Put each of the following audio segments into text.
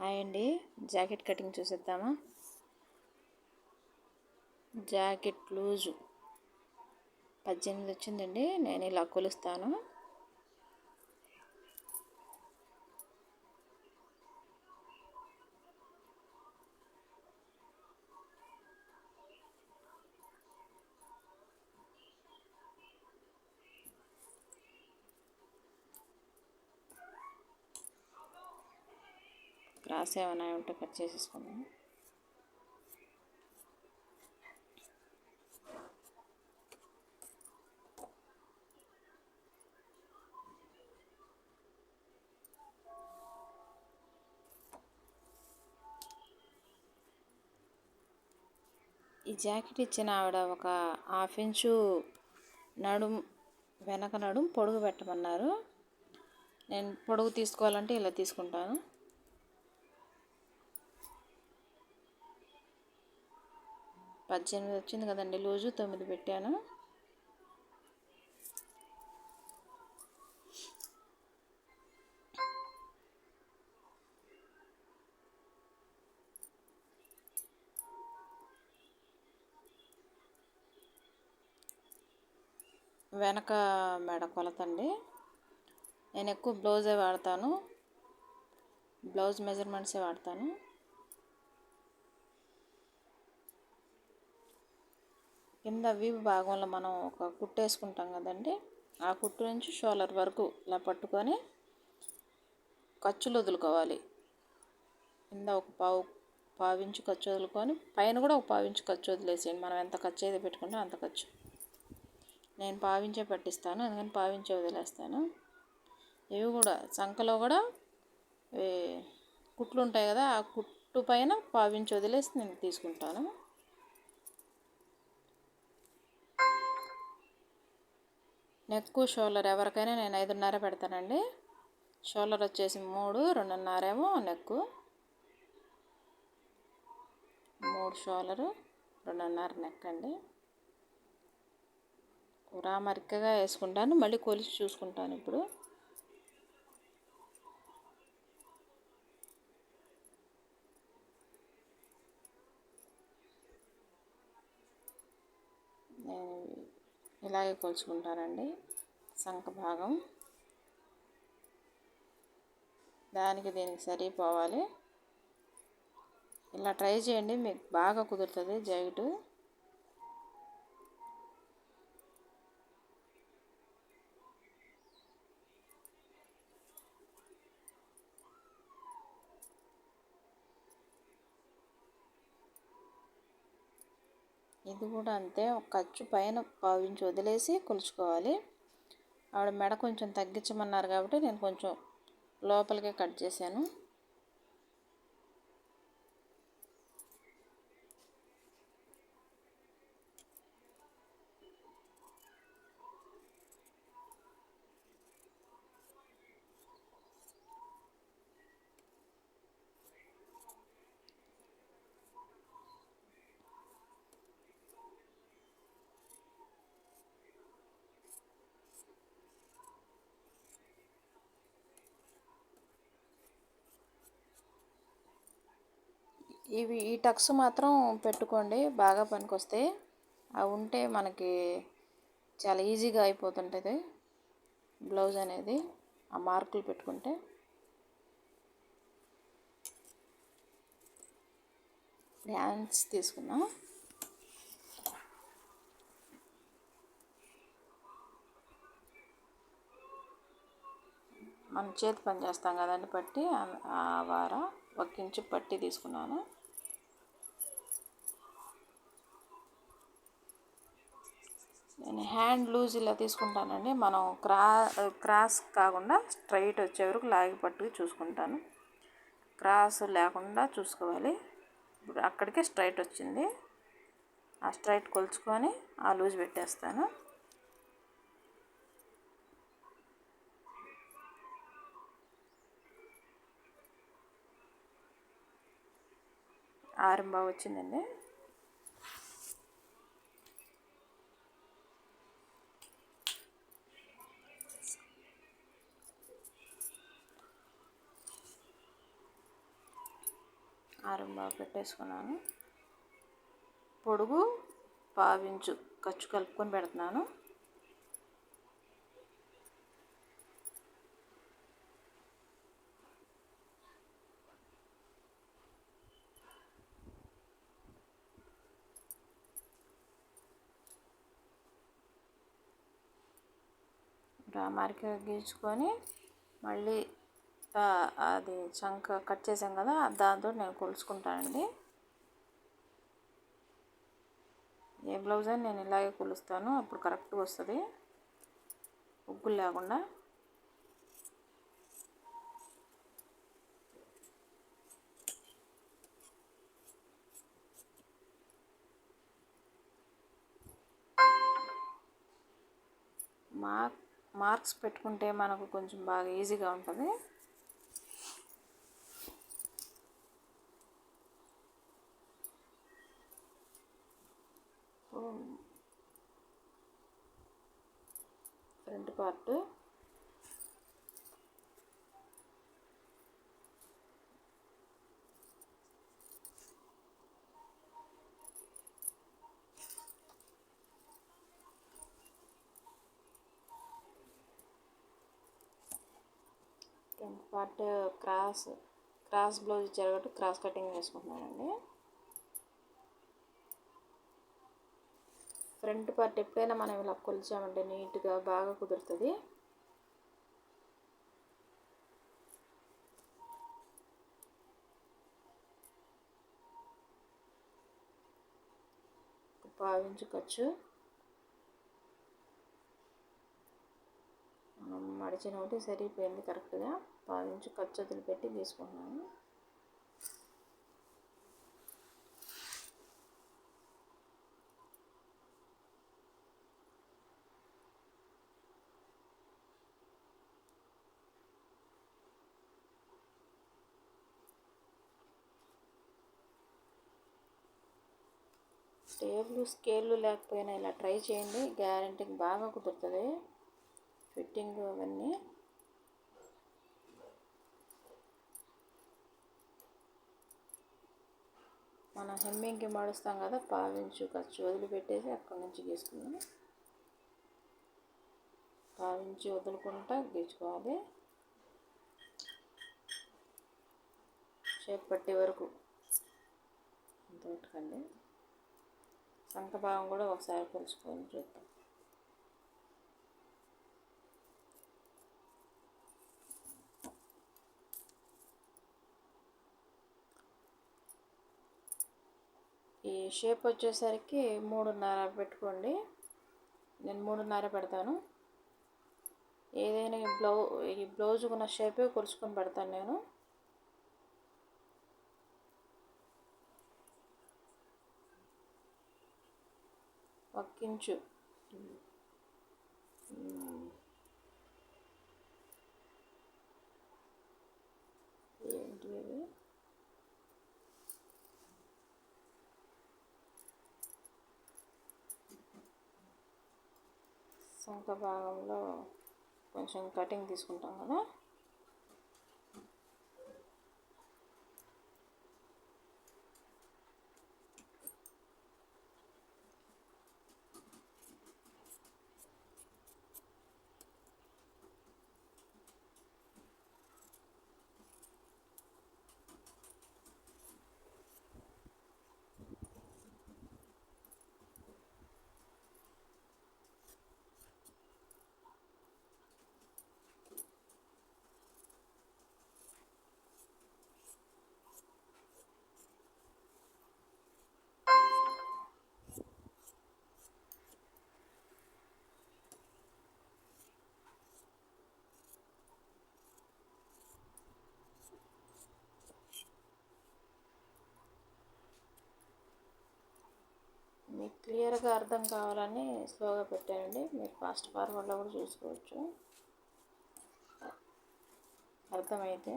Hi అండి. Jacket cutting చూసేద్దామా? Jacket loose. పద్దెనిమిది వచ్చిందండి. నేను ఇలా కొలుస్తాను. క్రాస్ ఏమైనా ఉంటే కట్ చేసేసుకుందాం ఈ జాకెట్ ఇచ్చిన ఆవిడ ఒక హాఫ్ ఇంచు నడుం వెనక నడుం పొడుగు పెట్టమన్నారు. నేను పొడుగు తీసుకోవాలంటే ఇలా తీసుకుంటాను. పద్దెనిమిది వచ్చింది కదండి లూజు తొమ్మిది పెట్టాను. వెనక మెడ కొలతండి. నేను ఎక్కువ బ్లౌజే వాడతాను. బ్లౌజ్ మెజర్మెంట్సే వాడతాను. కింద వీపు భాగంలో మనం ఒక కుట్టు వేసుకుంటాం కదండి. ఆ కుట్టు నుంచి షోలర్ వరకు ఇలా పట్టుకొని ఖర్చులు వదులుకోవాలి. కింద ఒక పావు పావించు ఖర్చు వదులుకొని పైన కూడా ఒక పావించు ఖర్చు వదిలేసేయండి. మనం ఎంత ఖర్చు అయితే పెట్టుకుంటే అంత ఖర్చు. నేను పావించే పట్టిస్తాను అందుకని పావించే వదిలేస్తాను. ఇవి కూడా సంఖలో కూడా కుట్లు ఉంటాయి కదా ఆ కుట్టు పైన పావించి వదిలేసి నేను తీసుకుంటాను. నెక్ షోల్డర్ ఎవరికైనా నేను ఐదున్నర పెడతానండి. షోల్డర్ వచ్చేసి మూడు రెండున్నర ఏమో మూడు షోల్డరు రెండున్నర నెక్ అండి. రామరికగా వేసుకుంటాను మళ్ళీ కొలిచి చూసుకుంటాను ఇప్పుడు. నేను ఇలాగే కొలుచుకుంటారండి. సంఖ భాగం. దానికి దీనికి సరిపోవాలి. ఇలా ట్రై చేయండి. మీకు బాగా కుదురుతుంది. జగటు ఇది కూడా అంతే. ఒక ఖర్చు పైన పావించి వదిలేసి కొలుచుకోవాలి. ఆవిడ మెడ కొంచెం తగ్గించమన్నారు కాబట్టి నేను కొంచెం లోపలికే కట్ చేశాను. ఇవి ఈ టక్స్ మాత్రం పెట్టుకోండి బాగా పనికొస్తాయి అవి ఉంటే మనకి చాలా ఈజీగా అయిపోతుంటుంది బ్లౌజ్ అనేది ఆ మార్కులు పెట్టుకుంటే. డ్యాన్స్ తీసుకున్నా మనం చేతి పని చేస్తాం కదండి పట్టి ఆ వార ఒక ఇంచు పట్టి తీసుకున్నాను. నేను హ్యాండ్ లూజ్ ఇలా తీసుకుంటానండి. మనం క్రా క్రాస్ కాకుండా స్ట్రైట్ వచ్చే వరకు లాగి పట్టుకు చూసుకుంటాను. క్రాస్ లేకుండా చూసుకోవాలి. ఇప్పుడు అక్కడికే స్ట్రైట్ వచ్చింది. ఆ స్ట్రైట్ కొలుచుకొని ఆ లూజ్ పెట్టేస్తాను. ఆరం బాగా పెట్టేసుకున్నాను. పొడుగు పావించు ఖర్చు కలుపుకొని పెడుతున్నాను. రామారికి గీచుకొని మళ్ళీ అది చంక కట్ చేసాం కదా దాంతో నేను కొలుచుకుంటానండి ఏ బ్లౌజ్ అని నేను ఇలాగే కొలుస్తాను అప్పుడు కరెక్ట్గా వస్తుంది. ఉగ్గులు లేకుండా. మార్క్ మార్క్స్ పెట్టుకుంటే మనకు కొంచెం బాగా ఈజీగా ఉంటుంది. Front part. Front part cross cross blouse ఇచ్చారు కాబట్టి క్రాస్ కటింగ్ వేసుకుంటున్నానండి ఫ్రంట్ పార్ట్ ఎప్పుడైనా మనం ఇలా కొలిచామంటే నీట్గా బాగా కుదురుతుంది. భావించుకోవచ్చు మనం మడిచిన ఒకటి సరిపోయింది కరెక్ట్గా పావించు ఖర్చు వదిలిపెట్టి తీసుకుంటున్నాను. టేబుల్ స్కేళ్ళు లేకపోయినా ఇలా ట్రై చేయండి. గ్యారంటీకి బాగా కుదురుతుంది ఫిట్టింగ్ అవన్నీ. మనం హెమ్మింగ్కి మడుస్తాం కదా పావించు ఖర్చు వదిలిపెట్టేసి అక్కడి నుంచి గీసుకుందాం. పావించి వదులుకుంటా గీచుకోవాలి. షేప్ పట్టే వరకు. అంత పెట్టుకోండి. సంత భాగం కూడా ఒకసారి కొలుచుకొని చూద్దాం. ఈ షేప్ వచ్చేసరికి మూడున్నర పెట్టుకోండి. నేను మూడున్నర పెడతాను. ఏదైనా బ్లౌ ఈ బ్లౌజ్ ఉన్న షేపే కొలుచుకొని పెడతాను నేను. ఒక్కించు ఏంటి భాగంలో కొంచెం కటింగ్ తీసుకుంటాం కదా. మీకు క్లియర్గా అర్థం కావాలని స్లోగా పెట్టానండి. మీరు ఫాస్ట్ ఫార్వర్డ్లో కూడా చూసుకోవచ్చు. అర్థమైతే.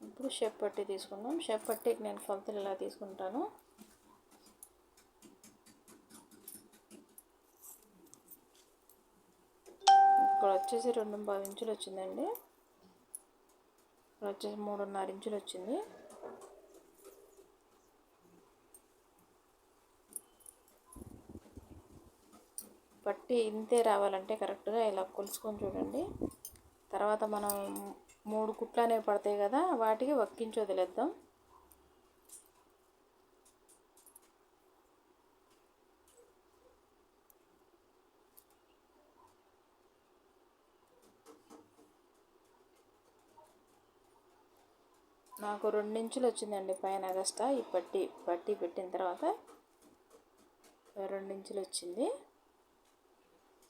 ఇప్పుడు షెప్ పట్టి తీసుకుందాం. షెప్ పట్టికి నేను కొలతలు ఇలా తీసుకుంటాను? ఇక్కడ వచ్చేసి రెండు ఇంచులు వచ్చిందండి. ఇక్కడ వచ్చేసి మూడున్నర ఇంచులు వచ్చింది. పట్టి ఇంతే రావాలంటే కరెక్ట్గా ఇలా కొలుసుకొని చూడండి. తర్వాత మనం మూడు కుట్లు అనేవి పడతాయి కదా వాటికి వక్కించి వదిలేద్దాం. నాకు రెండించులు వచ్చిందండి పైన అగస్టా ఈ పట్టి పట్టి పెట్టిన తర్వాత రెండించులు వచ్చింది.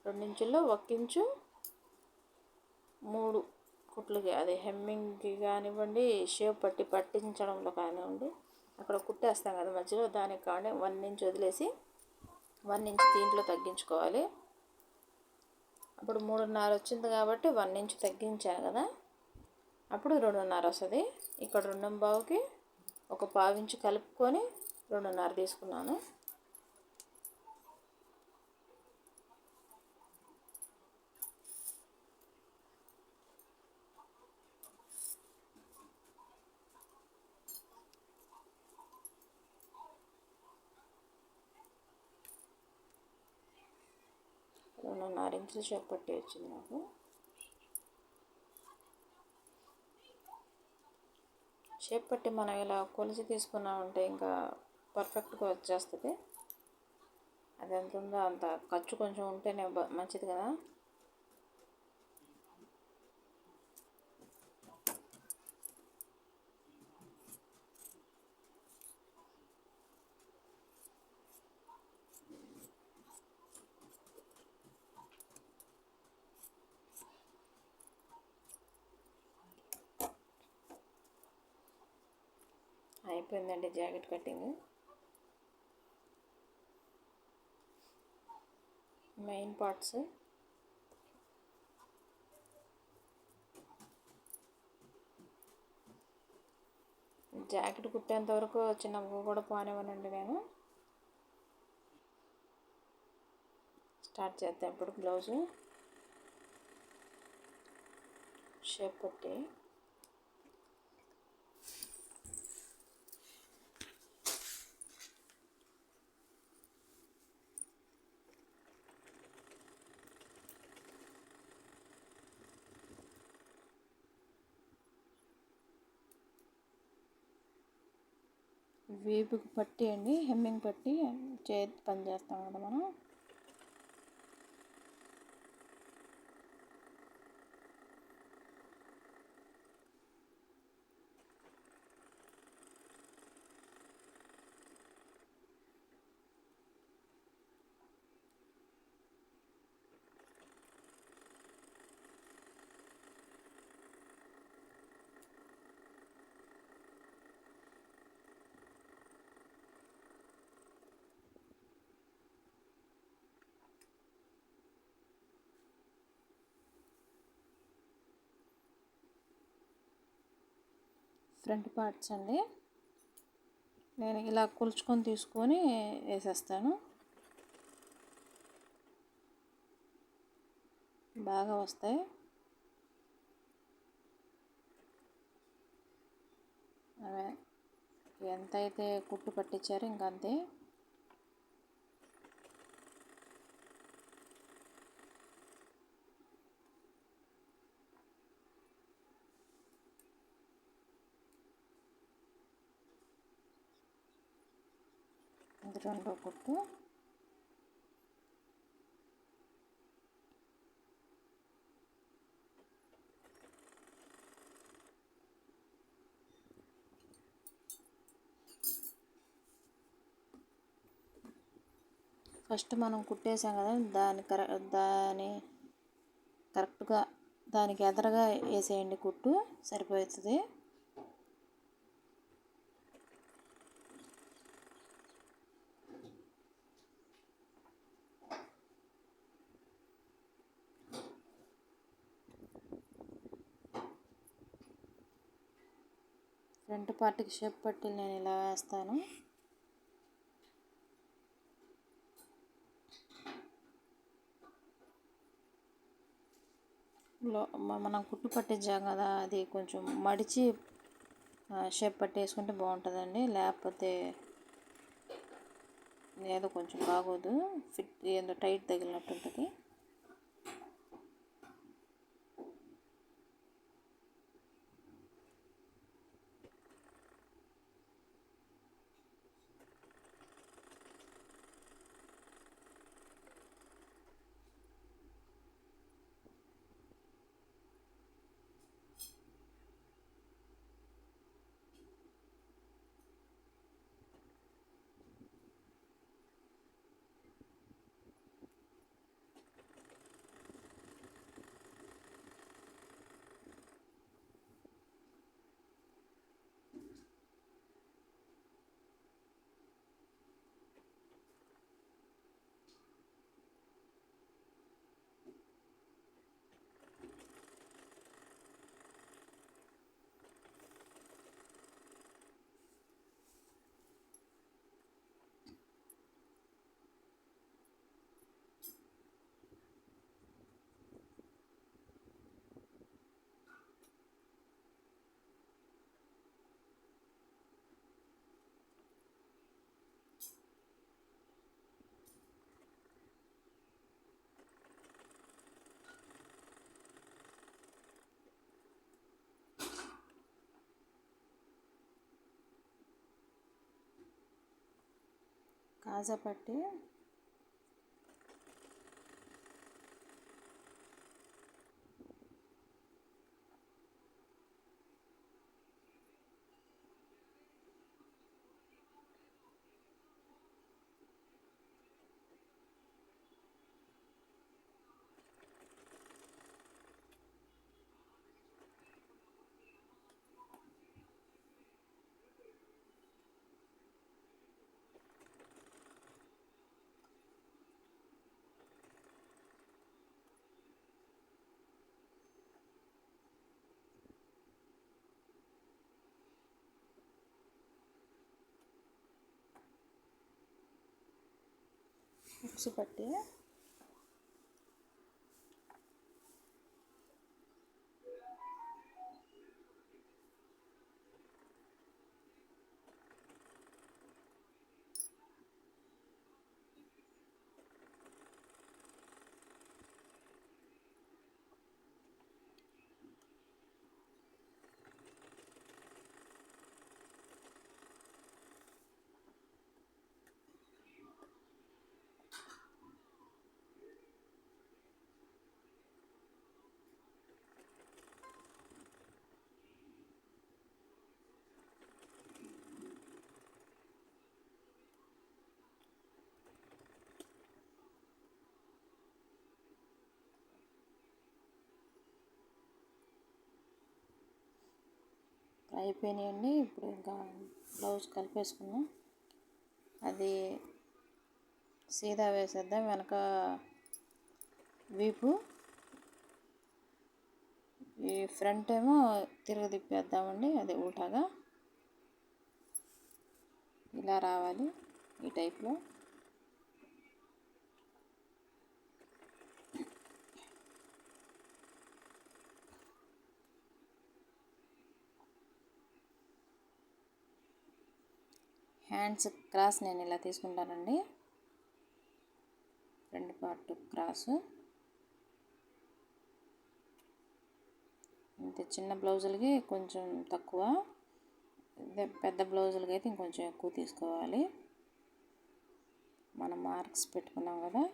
రెండించుల్లో ఒక ఇంచు మూడు కుట్లకి అది హెమ్మింగ్కి కానివ్వండి షేప్ పట్టి పట్టించడంలో కానివ్వండి అక్కడ కుట్టేస్తాం కదా మధ్యలో దానికి కానీ వన్ ఇంచ్ వదిలేసి వన్ ఇంచ్ దీంట్లో తగ్గించుకోవాలి. అప్పుడు మూడున్నర వచ్చింది కాబట్టి వన్ ఇంచ్ తగ్గించాను కదా. అప్పుడు రెండున్నర వస్తుంది. ఇక్కడ రెండు బావుకి ఒక పావించి కలుపుకొని రెండున్నర తీసుకున్నాను. నారింజల ఇంచులు చెప్పట్టి వచ్చింది నాకు. షేప్ పట్టి మనం ఇలా కొలిసి తీసుకున్నామంటే ఇంకా పర్ఫెక్ట్గా వచ్చేస్తుంది. అది ఎంత ఉందో అంత ఖర్చు కొంచెం ఉంటేనే మంచిది కదా. అయిపోయిందండి jacket cutting. Main parts. Jacket కుట్టేంత వరకు చిన్న కూడా పోనివ్వనండి నేను. స్టార్ట్ చేద్దాం ఇప్పుడు బ్లౌజు. షేప్ పట్టి వేపుకు పట్టి అండి హెమ్మింగ్ పట్టి చేతి పని చేస్తాం కదా మనం. ఫ్రంట్ పార్ట్స్ అండి. నేను ఇలా కొలుచుకొని తీసుకొని వేసేస్తాను. బాగా వస్తాయి. అవే. ఎంత అయితే కుట్టు పట్టించారో ఇంకంతే. ఇది రెండో కుట్టు ఫస్ట్ మనం కుట్టేసాం కదా దాని కర దాని కరెక్ట్గా దానికి ఎదరగా వేసేయండి కుట్టు సరిపోతుంది. ఫ్రంట్ పార్ట్కి షేప్ పట్టి నేను ఇలా వేస్తాను. మనం కుట్టు పట్టించాం కదా అది కొంచెం మడిచి షేప్ పట్టేసుకుంటే బాగుంటుందండి. లేకపోతే ఏదో కొంచెం బాగోదు. ఫిట్ ఏదో టైట్ తగిలినట్టు ఉంటుంది. కాజా పట్టి ఉక్సు పట్టి అయిపోయినాయండి. ఇప్పుడు ఇంకా బ్లౌజ్ కలిపేసుకున్నాం అది సీదా వేసేద్దాం. వెనక వీపు. ఈ ఫ్రంట్ ఏమో తిరగదిప్పేద్దామండి అది ఉల్టాగా ఇలా రావాలి ఈ టైప్లో. హ్యాండ్స్ క్రాస్ నేను ఇలా తీసుకుంటానండి. రెండు పార్ట్ క్రాసు. ఇంత చిన్న బ్లౌజులకి కొంచెం తక్కువ. పెద్ద బ్లౌజులకి అయితే ఇంకొంచెం ఎక్కువ తీసుకోవాలి. మనం మార్క్స్ పెట్టుకున్నాం కదా.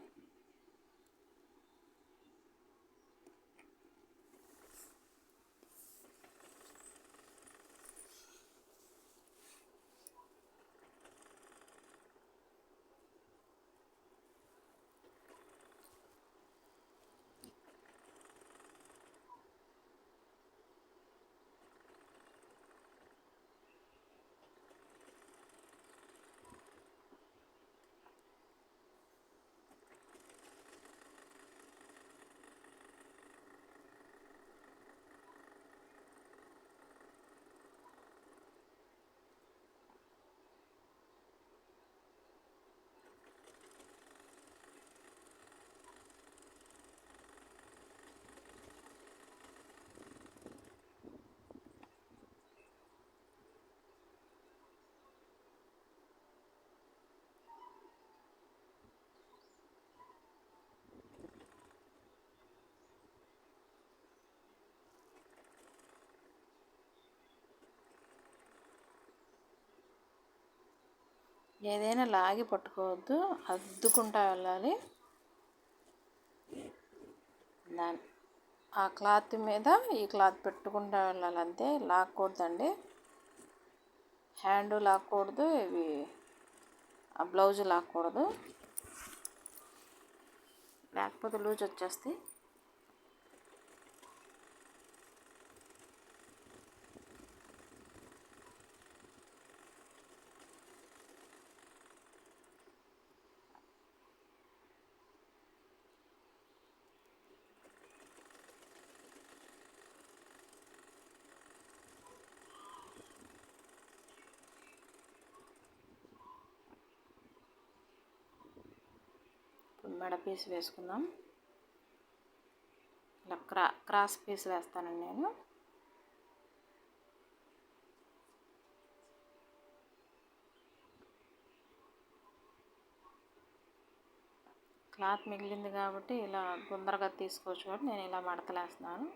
ఏదైనా లాగి పట్టుకోవద్దు అద్దుకుంటా వెళ్ళాలి. దాని ఆ క్లాత్ మీద ఈ క్లాత్ పెట్టుకుంటా వెళ్ళాలి అంతే లాక్కూడదండి హ్యాండ్ లాక్కూడదు ఇవి ఆ బ్లౌజ్ లాక్కూడదు. లేకపోతే లూజ్ వచ్చేస్తాయి. మెడ పీస్ వేసుకుందాం. ఇలా క్రా క్రాస్ పీస్ వేస్తానండి నేను. క్లాత్ మిగిలింది కాబట్టి ఇలా తొందరగా తీసుకోవచ్చు కాబట్టి నేను ఇలా మడతలేస్తున్నాను.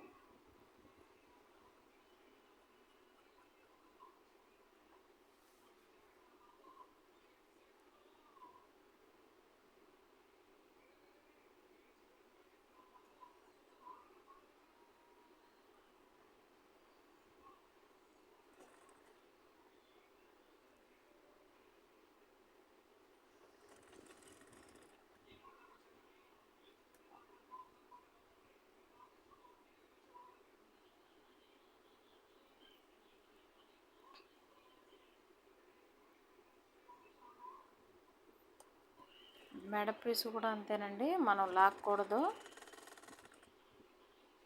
మెడ పీసు కూడా అంతేనండి. మనం లాక్కూడదు.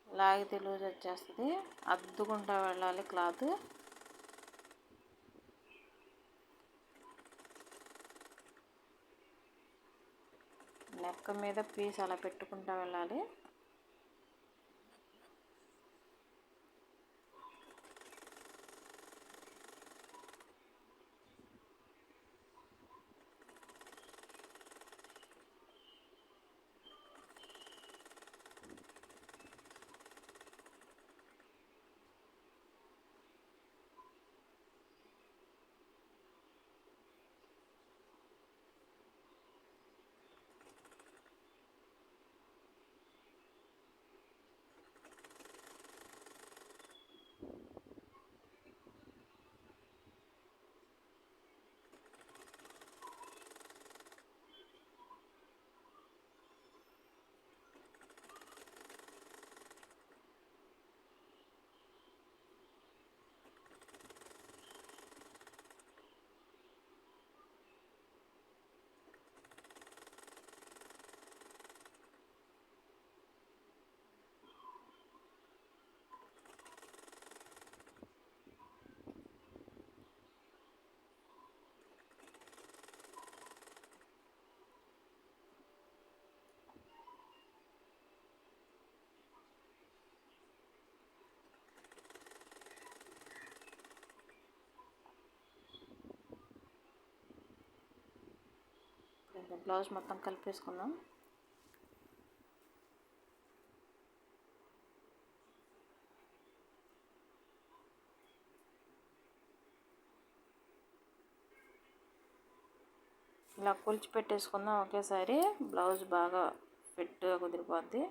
లాగితే లూజ్ వచ్చేస్తుంది. అద్దుకుంటా వెళ్ళాలి క్లాత్. నెక్క మీద పీస్ అలా పెట్టుకుంటా వెళ్ళాలి. బ్లౌజ్ మొత్తం కలిపేసుకుందాం. ఇలా కొలిచి పెట్టేసుకుందాం ఒకేసారి. బ్లౌజ్ బాగా ఫిట్గా కుదిరిపోద్ది.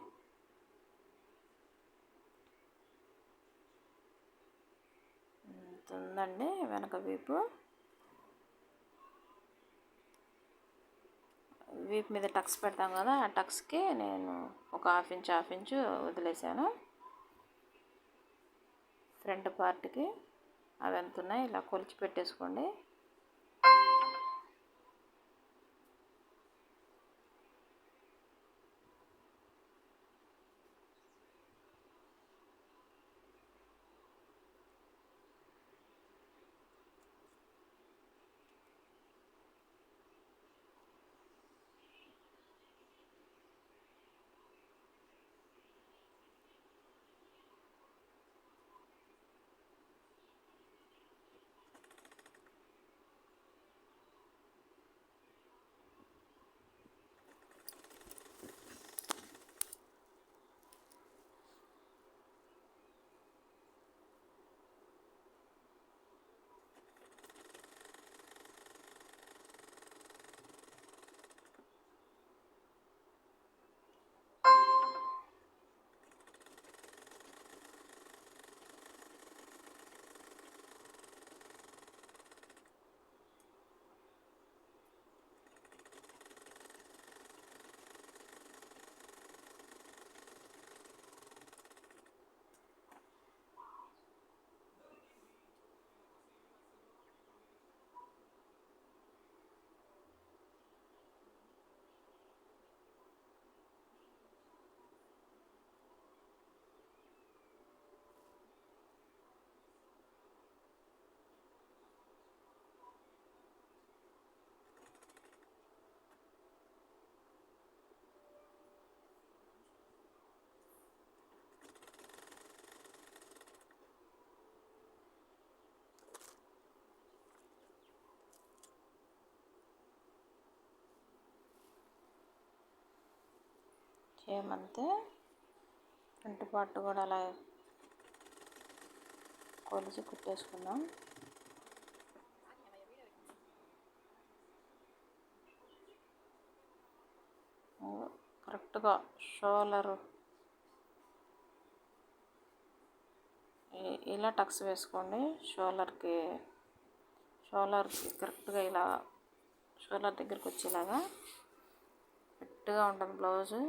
ఉందండి వెనక వీపు? వీప్ మీద టక్స్ పెడతాం కదా ఆ టక్స్కి నేను ఒక హాఫ్ ఇంచ్ హాఫ్ ఇంచు వదిలేసాను. ఫ్రంట్ పార్ట్కి అవి ఎంత ఉన్నాయి ఇలా కొలిచి పెట్టేసుకోండి. చేయమంతే ఫ్రంట్ పార్ట్ కూడా అలా కొలిచి కుట్టేసుకుందాం. కరెక్ట్గా షోలర్. ఇలా టక్స్ వేసుకోండి. షోలర్కి షోలర్కి కరెక్ట్గా ఇలా షోలర్ దగ్గరికి వచ్చేలాగా ఫిట్గా ఉంటుంది బ్లౌజు.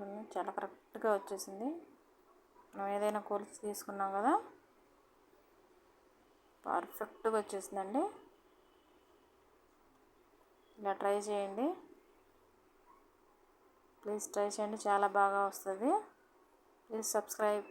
చూడండి చాలా కరెక్ట్గా వచ్చేసింది. మనం ఏదైనా కోల్స్ తీసుకున్నాం కదా పర్ఫెక్ట్గా వచ్చేసిందండి. ఇలా ట్రై చేయండి. ప్లీజ్ ట్రై చేయండి చాలా బాగా వస్తుంది. Please subscribe